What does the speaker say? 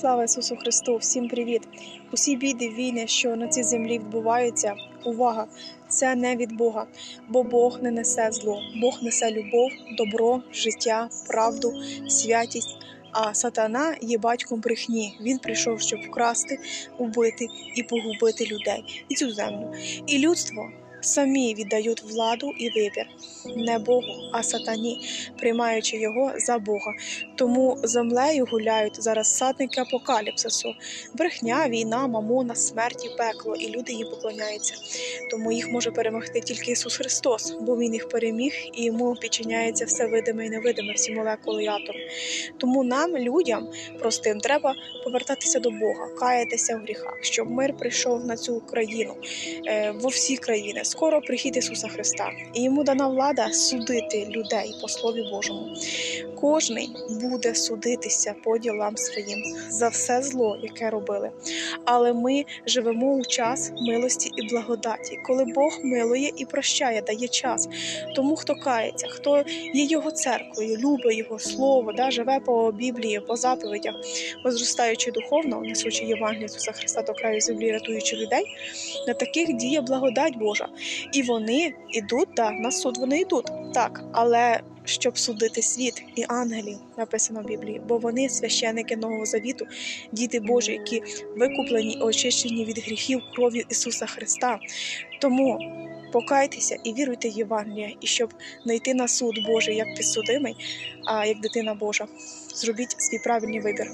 Слава Ісусу Христу! Всім привіт! Усі біди війни, що на цій землі відбуваються. Увага! Це не від Бога, бо Бог не несе зло. Бог несе любов, добро, життя, правду, святість. А сатана є батьком брехні. Він прийшов, щоб вкрасти, убити і погубити людей і цю землю. І людство самі віддають владу і вибір не Богу, а сатані, приймаючи його за Бога. Тому землею гуляють зараз садники апокаліпсису, брехня, війна, мамона, смерть і пекло, і люди їм поклоняються. Тому їх може перемогти тільки Ісус Христос, бо Він їх переміг і йому підчиняється все видиме і невидиме, всі молекули і атоми. Тому нам, людям, простим, треба повертатися до Бога, каятися в гріхах, щоб мир прийшов на цю країну, е, во всі країни. Скоро прихід Ісуса Христа, і йому дана влада судити людей по Слові Божому. Кожний буде судитися по ділам своїм за все зло, яке робили. Але ми живемо у час милості і благодаті, коли Бог милує і прощає, дає час. Тому хто кається, хто є його церквою, любить його слово, да, живе по Біблії, по заповідях, возростаючи духовно, несучи Євангелію Ісуса Христа до краю землі, рятуючи людей, на таких діє благодать Божа. І вони йдуть, да, на суд вони йдуть, так, але щоб судити світ і ангелів, написано в Біблії, бо вони священики Нового Завіту, діти Божі, які викуплені і очищені від гріхів кров'ю Ісуса Христа. Тому покайтеся і віруйте в Євангеліє, і щоб не йти на суд Божий як підсудимий, а як дитина Божа. Зробіть свій правильний вибір.